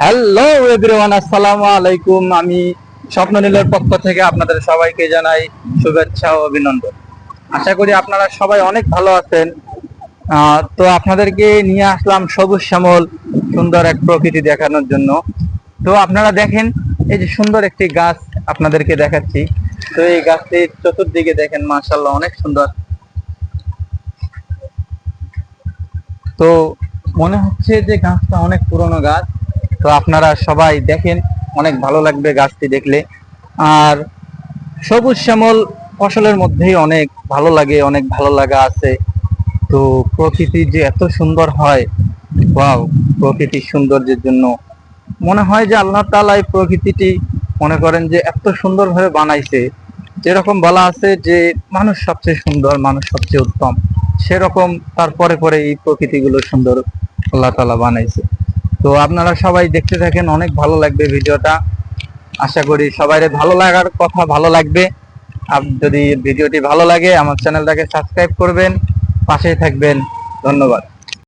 Hello everyone আসসালামু আলাইকুম। আমি স্বপ্ন নীলের পক্ষ থেকে আপনাদের সবাইকে জানাই শুভেচ্ছা ও অভিনন্দন। আশা করি আপনারা সবাই অনেক ভালো আছেন। তো আপনাদেরকে নিয়ে আসলাম সবুজ শ্যামল, সুন্দর এক প্রকৃতি দেখানোর জন্য। তো আপনারা দেখেন, এই যে সুন্দর একটি গাছ আপনাদেরকে দেখাচ্ছি। তো এই গাছটির চতুর্দিকে দেখেন মাশাল্লাহ অনেক সুন্দর। তো মনে হচ্ছে যে গাছটা অনেক পুরনো গাছ। তো আপনারা সবাই দেখেন, অনেক ভালো লাগবে গাছটি দেখলে। আর সবুজ শ্যামল ফসলের মধ্যেই অনেক ভালো লাগে, অনেক ভালো লাগা আছে। তো প্রকৃতি যে এত সুন্দর হয়, ওয়াও, প্রকৃতির সৌন্দর্যের জন্য। মনে হয় যে আল্লাহ তাআলা এই প্রকৃতিটি মনে করেন যে এত সুন্দরভাবে বানাইছে। যেরকম বলা আছে যে মানুষ সবচেয়ে সুন্দর, মানুষ সবচেয়ে উত্তম। সেরকম তারপরে পরে এই প্রকৃতিগুলো সুন্দর আল্লাহ তালা বানাইছে। তো আপনারা সবাই দেখতে থাকেন, অনেক ভালো লাগবে ভিডিওটা। আশা করি সবাই ভালো লাগার কথা ভালো লাগবে। আর যদি ভিডিওটি ভালো লাগে, আমার চ্যানেলটাকে সাবস্ক্রাইব করবেন। পাশেই থাকবেন। ধন্যবাদ।